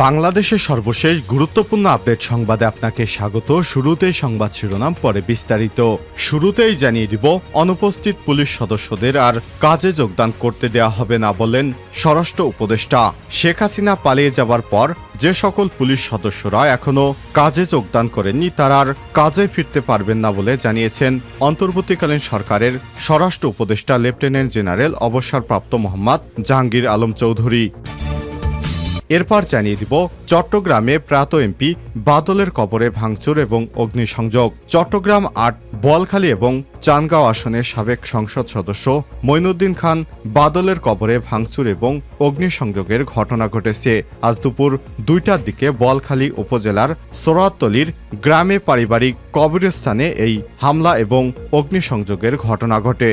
বাংলাদেশের সর্বশেষ গুরুত্বপূর্ণ আপডেট সংবাদে আপনাকে স্বাগত। শুরুতেই সংবাদ শিরোনাম, পরে বিস্তারিত। শুরুতেই জানিয়ে দিব, অনুপস্থিত পুলিশ সদস্যদের আর কাজে যোগদান করতে দেয়া হবে না বলেন স্বরাষ্ট্র উপদেষ্টা। শেখ হাসিনা পালিয়ে যাওয়ার পর যে সকল পুলিশ সদস্যরা এখনও কাজে যোগদান করেননি, তারা আর কাজে ফিরতে পারবেন না বলে জানিয়েছেন অন্তর্বর্তীকালীন সরকারের স্বরাষ্ট্র উপদেষ্টা লেফটেন্যান্ট জেনারেল অবসরপ্রাপ্ত মোহাম্মদ জাহাঙ্গীর আলম চৌধুরী। এরপর জানিয়ে দিব, চট্টগ্রামে প্রাত এমপি বাদলের কবরে ভাঙচুর এবং অগ্নিসংযোগ। চট্টগ্রাম আট, বোয়ালখালী এবং চানগাঁও আসনের সাবেক সংসদ সদস্য মইনুদ্দিন খান বাদলের কবরে ভাঙচুর এবং অগ্নিসংযোগের ঘটনা ঘটেছে। আজ দুপুর দুইটার দিকে বোয়ালখালী উপজেলার সোরাতলির গ্রামে পারিবারিক কবরস্থানে এই হামলা এবং অগ্নিসংযোগের ঘটনা ঘটে।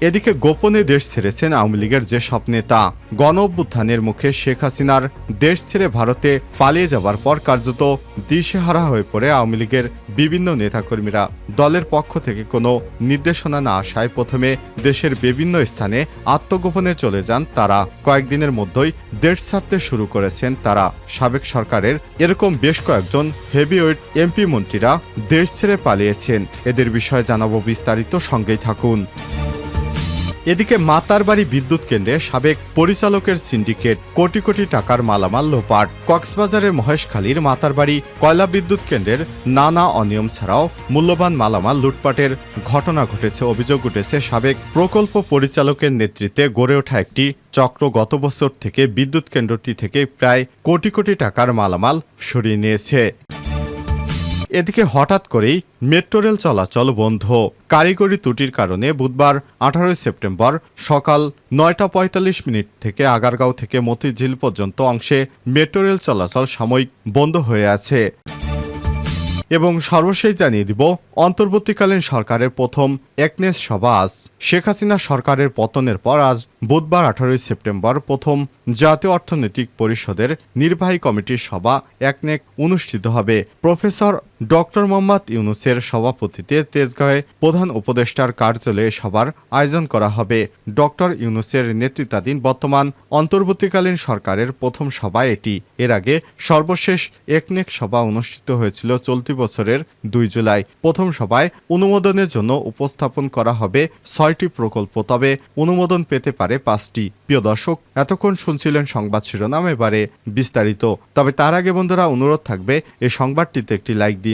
এদিকে গোপনে দেশ ছেড়েছেন আওয়ামী লীগের যে সব নেতা। গণ অভ্যুত্থানের মুখে শেখ হাসিনার দেশ ছেড়ে ভারতে পালিয়ে যাবার পর কার্যত দিশেহারা হয়ে পড়ে আওয়ামী লীগের বিভিন্ন নেতাকর্মীরা। দলের পক্ষ থেকে কোনো নির্দেশনা না আসায় প্রথমে দেশের বিভিন্ন স্থানে আত্মগোপনে চলে যান তারা। কয়েকদিনের মধ্যেই দেশ ছাড়তে শুরু করেছেন তারা। সাবেক সরকারের এরকম বেশ কয়েকজন হেভিওয়েট এমপি মন্ত্রীরা দেশ ছেড়ে পালিয়েছেন। এদের বিষয়ে জানাব বিস্তারিত, সঙ্গেই থাকুন। এদিকে মাতারবাড়ি বিদ্যুৎ কেন্দ্রে সাবেক পরিচালকের সিন্ডিকেট কোটি কোটি টাকার মালামাল লোপাট। কক্সবাজারের মহেশখালীর মাতারবাড়ি কয়লা বিদ্যুৎ কেন্দ্রের নানা অনিয়ম ছাড়াও মূল্যবান মালামাল লুটপাটের ঘটনা ঘটেছে, অভিযোগ উঠেছে। সাবেক প্রকল্প পরিচালকের নেতৃত্বে গড়ে ওঠা একটি চক্র গত বছর থেকে বিদ্যুৎ কেন্দ্রটি থেকে প্রায় কোটি কোটি টাকার মালামাল সরিয়ে নিয়েছে। এদিকে হঠাৎ করেই মেট্রো রেল চলাচল বন্ধ। কারিগরি ত্রুটির কারণে বুধবার আঠারোই সেপ্টেম্বর সকাল নয়টা পঁয়তাল্লিশ মিনিট থেকে আগারগাঁও থেকে মতিঝিল পর্যন্ত অংশে মেট্রো রেল চলাচল সাময়িক বন্ধ হয়ে আছে। এবং সর্বশেষ জানিয়ে দিব, অন্তর্বর্তীকালীন সরকারের প্রথম একনেস সভা আজ। শেখ হাসিনা সরকারের পতনের পর আজ বুধবার আঠারোই সেপ্টেম্বর প্রথম জাতীয় অর্থনৈতিক পরিষদের নির্বাহী কমিটির সভা একনেক অনুষ্ঠিত হবে। প্রফেসর ডক্টর মোহাম্মদ ইউনুসের সভাপতিতে তেজগাঁয়ে প্রধান উপদেষ্টার কার্যালয়ে সভার আয়োজন করা হবে। ডক্টর ইউনুসের নেতৃত্বাধীন বর্তমান অন্তর্বর্তীকালীন সরকারের প্রথম সভা এটি। এর আগে সর্বশেষ একনেক সভা অনুষ্ঠিত হয়েছিল চলতি বছরের দুই জুলাই। প্রথম সভায় অনুমোদনের জন্য উপস্থাপন করা হবে ছয়টি প্রকল্প, তবে অনুমোদন পেতে পারে পাঁচটি। প্রিয় দর্শক, এতক্ষণ শুনছিলেন সংবাদ শিরোনাম, এবারে বিস্তারিত। তবে তার আগে বন্ধুরা, অনুরোধ থাকবে, এই সংবাদটিতে একটি লাইক দিন।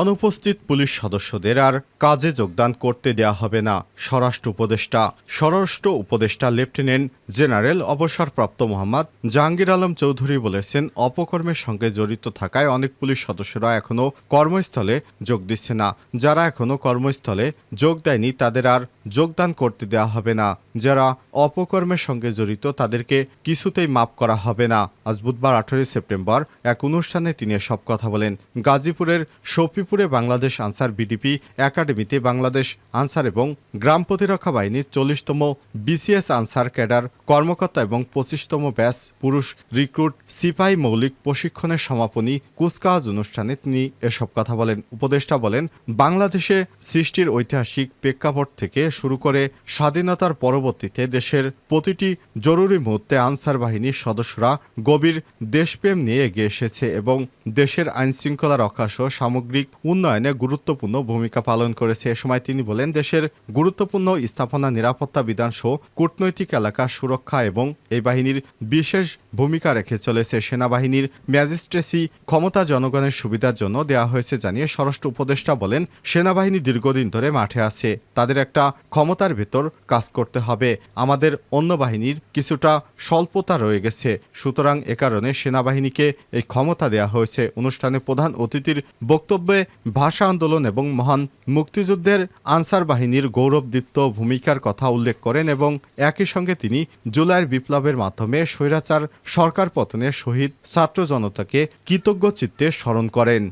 অনুপস্থিত পুলিশ সদস্যদের আর কাজে যোগদান করতে দেয়া হবে না, স্বরাষ্ট্র উপদেষ্টা। স্বরাষ্ট্র উপদেষ্টা লেফটেন্যান্ট জেনারেল অবসরপ্রাপ্ত মোহাম্মদ জাহাঙ্গীর আলম চৌধুরী বলেছেন, অপকর্মের সঙ্গে জড়িত থাকায় অনেক পুলিশ সদস্যরা এখনও কর্মস্থলে যোগ দিচ্ছে না। যারা এখনও কর্মস্থলে যোগ দেয়নি, তাদের আর যোগদান করতে দেওয়া হবে না। যারা অপকর্মের সঙ্গে জড়িত, তাদেরকে কিছুতেই মাপ করা হবে না। আজ বুধবার আঠারোই সেপ্টেম্বর এক অনুষ্ঠানে তিনি সব কথা বলেন। গাজীপুরের শফিপুরে বাংলাদেশ আনসার বিডিপি একাডেমিতে বাংলাদেশ আনসার এবং গ্রাম প্রতিরক্ষা বাহিনীর চল্লিশতম বিসিএস আনসার ক্যাডার, কর্মকর্তা এবং পঁচিশতম ব্যাস পুরুষ রিক্রুট সিপাহী মৌলিক প্রশিক্ষণের সমাপনী কুচকাওয়াজ অনুষ্ঠানে তিনি এসব কথা বলেন। উপদেষ্টা বলেন, বাংলাদেশে সৃষ্টির ঐতিহাসিক প্রেক্ষাপট থেকে শুরু করে স্বাধীনতার পরবর্তীতে দেশের প্রতিটি জরুরি মুহূর্তে আনসার বাহিনীর সদস্যরা গভীর দেশপ্রেম নিয়ে এগিয়ে এসেছে এবং দেশের আইনশৃঙ্খলা রক্ষা সহ সামগ্রিক উন্নয়নে গুরুত্বপূর্ণ ভূমিকা পালন করেছে। এ সময় তিনি বলেন, দেশের গুরুত্বপূর্ণ স্থাপনা নিরাপত্তা বিধানসহ কূটনৈতিক এলাকার সুরক্ষা এবং এই বাহিনীর বিশেষ ভূমিকা রেখে চলেছে। সেনাবাহিনীর ম্যাজিস্ট্রেসি ক্ষমতা জনগণের সুবিধার জন্য দেওয়া হয়েছে জানিয়ে স্বরাষ্ট্র উপদেষ্টা বলেন, সেনাবাহিনী দীর্ঘদিন ধরে মাঠে আছে। তাদের একটা ক্ষমতার ভেতর কাজ করতে হবে। আমাদের অন্য বাহিনীর কিছুটা স্বল্পতা রয়ে গেছে। সুতরাং এ কারণে সেনাবাহিনীকে এই ক্ষমতা দেওয়া হয়েছে। অনুষ্ঠানে প্রধান অতিথির বক্তব্যে ভাষা আন্দোলন এবং মহান মুক্তিযুদ্ধের আনসার বাহিনীর গৌরবদীপ্ত ভূমিকার কথা উল্লেখ করেন এবং একই সঙ্গে তিনি জুলাইয়ের বিপ্লবের মাধ্যমে স্বৈরাচার সরকার পতনে শহীদ ছাত্র জনতাকে কৃতজ্ঞ চিত্তে স্মরণ করেন।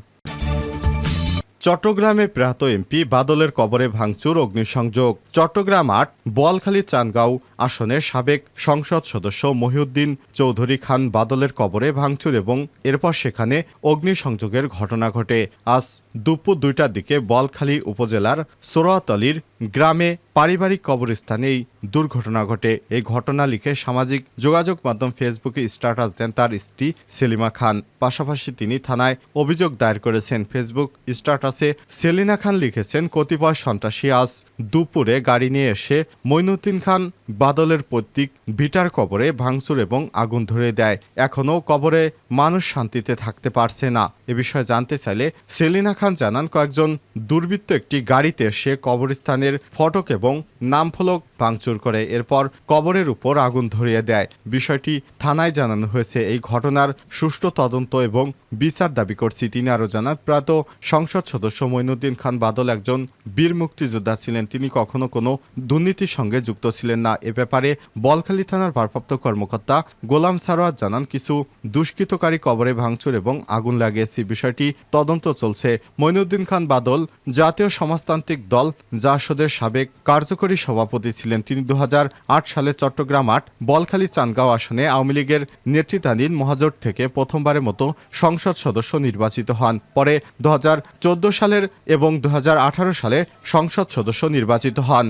চট্টগ্রামে প্রাত এমপি বাদলের কবরে ভাঙচুর, অগ্নিসংযোগ। চট্টগ্রাম আট, বোয়ালখালী চানগাঁও আসনের সাবেক সংসদ সদস্য মহিউদ্দিন চৌধুরী খান বাদলের কবরে ভাঙচুর এবং এরপর সেখানে অগ্নিসংযোগের ঘটনা ঘটে। আজ দুপুর দুইটার দিকে বোয়ালখালী উপজেলার সোরাতলির গ্রামে পারিবারিক কবরস্থানে এই দুর্ঘটনা ঘটে। এই ঘটনা লিখে সামাজিক যোগাযোগ মাধ্যম ফেসবুকে স্ট্যাটাস দেন তার স্ত্রী সেলিমা খান। পাশাপাশি তিনি থানায় অভিযোগ দায়ের করেছেন। ফেসবুক স্ট্যাটাসে সেলিনা খান লিখেছেন, কতিপয় সন্ত্রাসী আজ দুপুরে গাড়ি নিয়ে এসে মইনুদ্দিন খান বাদলের পৈতৃক ভিটার কবরে ভাঙচুর এবং আগুন ধরে দেয়। এখনও কবরে মানুষ শান্তিতে থাকতে পারছে না। এ বিষয়ে জানতে চাইলে সেলিনা খান জানান, কয়েকজন দুর্বৃত্ত একটি গাড়িতে সে কবরস্থানের ফটক এবং নামফলক ভাঙচুর করে। এরপর কবরের উপর আগুন ধরিয়ে দেয়। বিষয়টি থানায় জানানো হয়েছে। এই ঘটনার সুষ্ঠু তদন্ত এবং বিচার দাবি করছি। তিনি আরও জানান, প্রাত সংসদ সদস্য মইনুদ্দিন খান বাদল একজন বীর মুক্তিযোদ্ধা ছিলেন। তিনি কখনো কোনো দুর্নীতির সঙ্গে যুক্ত ছিলেন না। এ ব্যাপারে বলখালী থানার ভারপ্রাপ্ত কর্মকর্তা গোলাম সারোয়ার জানান, কিছু দুষ্কৃতকারী কবরে ভাঙচুর এবং আগুন লাগিয়েছে। বিষয়টি তদন্ত চলছে। মইনুদ্দিন খান বাদল জাতীয় সমাজতান্ত্রিক দল জাসদের সাবেক কার্যকরী সভাপতি ছিলেন। তিনি দু হাজার আট সালে চট্টগ্রাম আট, বলখালী চানগাঁও আসনে আওয়ামী লীগের নেতৃত্বাধীন মহাজোট থেকে প্রথমবারের মতো সংসদ সদস্য নির্বাচিত হন। পরে দু হাজার চোদ্দ সালের এবং দু হাজার আঠারো সালে সংসদ সদস্য নির্বাচিত হন।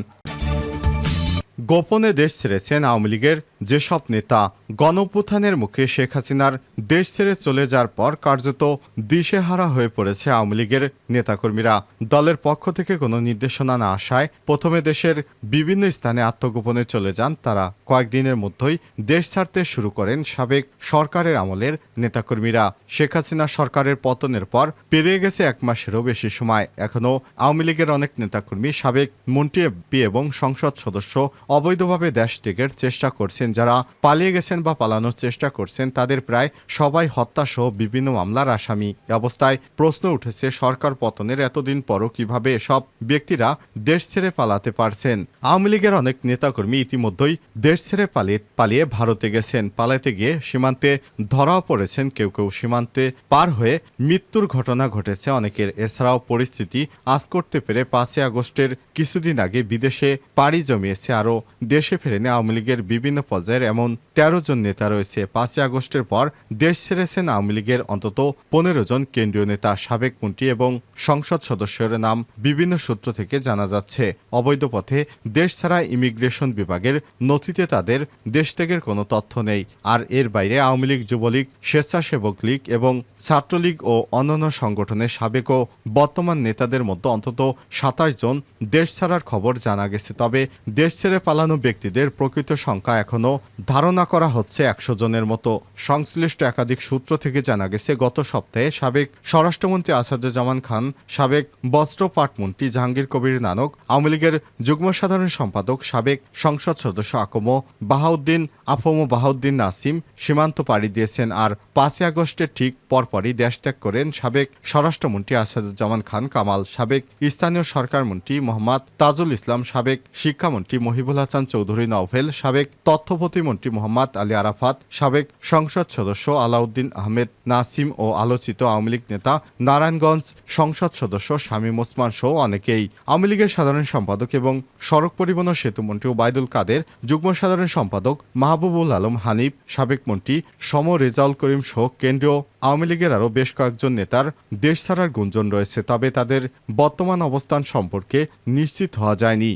গোপনে দেশ ছেড়েছেন আওয়ামী লীগের যেসব নেতা গণপ্রথানের মুখে শেখ হাসিনার দেশ ছেড়ে চলে যাওয়ার পর কার্যত দিশেহারা হয়ে পড়েছে আওয়ামী লীগের নেতাকর্মীরা। দলের পক্ষ থেকে কোনো নির্দেশনা না আসায় প্রথমে দেশের বিভিন্ন স্থানে আত্মগোপনে চলে যান তারা। কয়েকদিনের মধ্যেই দেশ ছাড়তে শুরু করেন সাবেক সরকারের আমলের নেতাকর্মীরা। শেখ হাসিনা সরকারের পতনের পর পেরিয়ে গেছে এক মাসেরও বেশি সময়। এখনও আওয়ামী লীগের অনেক নেতাকর্মী সাবেক মন্ত্রী এমপি এবং সংসদ সদস্য অবৈধভাবে দেশ ত্যাগের চেষ্টা করছেন, যারা পালিয়ে গেছেন বা পালানোর চেষ্টা করছেন, তাদের প্রায় সবাই হত্যা সহ বিভিন্ন মামলার আসামি। অবস্থায় প্রশ্ন উঠেছে, সরকার পতনের এতদিন পরও কীভাবে এসব ব্যক্তিরা দেশ ছেড়ে পালাতে পারছেন? আওয়ামী লীগের অনেক নেতাকর্মী ইতিমধ্যেই দেশ ছেড়ে পালিয়ে পালিয়ে ভারতে গেছেন। পালাতে গিয়ে সীমান্তে ধরাও পড়েছেন কেউ কেউ। সীমান্তে পার হয়ে মৃত্যুর ঘটনা ঘটেছে অনেকের। এছাড়াও পরিস্থিতি আজ করতে পেরে পাঁচই আগস্টের কিছুদিন আগে বিদেশে পাড়ি জমিয়েছে আরও দেশে ফেরেনি। আওয়ামী লীগের বিভিন্ন পর্যায়ের এমন তেরো জন নেতা রয়েছে। পাঁচই আগস্টের পর দেশ ছেড়েছেন আওয়ামী লীগের অন্তত পনেরো জন কেন্দ্রীয় নেতা, সাবেক মন্ত্রী এবং সংসদ সদস্যের নাম বিভিন্ন সূত্র থেকে জানা যাচ্ছে। অবৈধ পথে দেশ ছাড়া ইমিগ্রেশন বিভাগের নথিতে তাদের দেশ ত্যাগের কোনো তথ্য নেই। আর এর বাইরে আওয়ামী লীগ, যুবলীগ, স্বেচ্ছাসেবক লীগ এবং ছাত্রলীগ ও অন্যান্য সংগঠনের সাবেক ও বর্তমান নেতাদের মধ্যে অন্তত সাতাশ জন দেশ ছাড়ার খবর জানা গেছে। তবে দেশ ছেড়ে পালানো ব্যক্তিদের প্রকৃত সংখ্যা এখনও ধারণা করা হচ্ছে একশো জনের মতো। সংশ্লিষ্ট একাধিক সূত্র থেকে জানা গেছে, গত সপ্তাহে সাবেক স্বরাষ্ট্রমন্ত্রী আসাদুজ্জামান খান, সাবেক বস্ত্র পাটমন্ত্রী জাহাঙ্গীর কবির নানক, আওয়ামী লীগের যুগ্ম সাধারণ সম্পাদক, সাবেক সংসদ সদস্য আকম বাহাউদ্দিন, আফম বাহাউদ্দিন নাসিম সীমান্ত পাড়ি দিয়েছেন আর পাঁচই আগস্টের ঠিক পরপরই দেশ ত্যাগ করেন সাবেক স্বরাষ্ট্রমন্ত্রী আসাদুজ্জামান খান, কামাল সাবেক স্থানীয় সরকার মন্ত্রী মোহাম্মদ তাজুল ইসলাম, সাবেক শিক্ষামন্ত্রী মহিবুল হাসান চৌধুরী নভেল সাবেক তথ্য প্রতিমন্ত্রী মোহাম্মদ আলী আরাফাত, সাবেক সংসদ সদস্য আলাউদ্দিন আহমেদ, নাসিম ও আলোচিত আওয়ামী লীগ নেতা নারায়ণগঞ্জ সংসদ সদস্য শামীম ওসমান সহ অনেকেই। আওয়ামী লীগের সাধারণ সম্পাদক এবং সড়ক পরিবহন ও সেতুমন্ত্রী ওবায়দুল কাদের, যুগ্ম সাধারণ সম্পাদক মাহবুবুল আলম হানিফ, সাবেক মন্ত্রী সম রেজাউল করিম সহ কেন্দ্রীয় আওয়ামী লীগের আরও বেশ কয়েকজন নেতার দেশ ছাড়ার গুঞ্জন রয়েছে, তবে তাদের বর্তমান অবস্থান সম্পর্কে নিশ্চিত হওয়া যায়নি।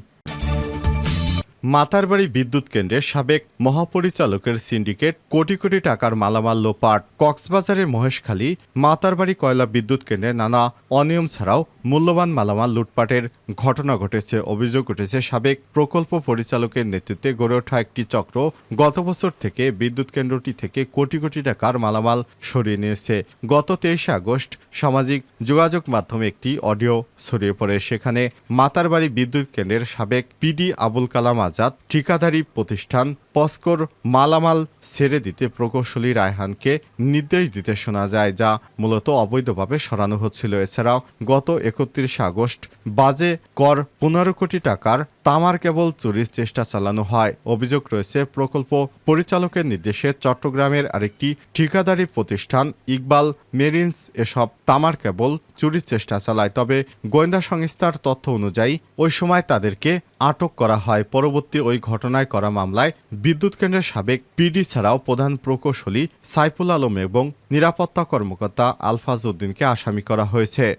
মাতারবাড়ি বিদ্যুৎ কেন্দ্রের সাবেক মহাপরিচালকের সিন্ডিকেট কোটি কোটি টাকার মালামাল লোপাট কক্সবাজারের মহেশখালী মাতারবাড়ি কয়লা বিদ্যুৎ কেন্দ্রে নানা অনিয়ম ছাড়াও মূল্যবান মালামাল লুটপাটের ঘটনা ঘটেছে। অভিযোগ উঠেছে, সাবেক প্রকল্প পরিচালকের নেতৃত্বে গড়ে ওঠা একটি চক্র গত বছর থেকে বিদ্যুৎ কেন্দ্রটি থেকে কোটি কোটি টাকার মালামাল সরিয়ে নিয়েছে। গত তেইশে আগস্ট সামাজিক যোগাযোগ মাধ্যমে একটি অডিও ছড়িয়ে পড়ে। সেখানে মাতারবাড়ি বিদ্যুৎ কেন্দ্রের সাবেক পিডি আবুল কালাম আজাদ ঠিকাদারি প্রতিষ্ঠান পস্কোর মালামাল ছেড়ে দিতে প্রকৌশলী রায়হানকে নির্দেশ দিতে শোনা যায়, যা মূলত অবৈধভাবে সরানো হচ্ছিল। এছাড়াও গত একত্রিশে আগস্ট বাজে কর পনেরো কোটি টাকার তামার কেবল চুরির চেষ্টা চালানো হয়। অভিযোগ রয়েছে, প্রকল্প পরিচালকের নির্দেশে চট্টগ্রামের আরেকটি ঠিকাদারি প্রতিষ্ঠান ইকবাল মেরিনস এসব তামার কেবল চুরির চেষ্টা চালায়। তবে গোয়েন্দা সংস্থার তথ্য অনুযায়ী, ওই সময় তাদেরকে আটক করা হয়। পরবর্তী ওই ঘটনায় করা মামলায় বিদ্যুৎ কেন্দ্রের সাবেক পিডি ছাড়াও প্রধান প্রকৌশলী সাইফুল আলম এবং নিরাপত্তা কর্মকর্তা আলফাজ উদ্দিনকে আসামি করা হয়েছে।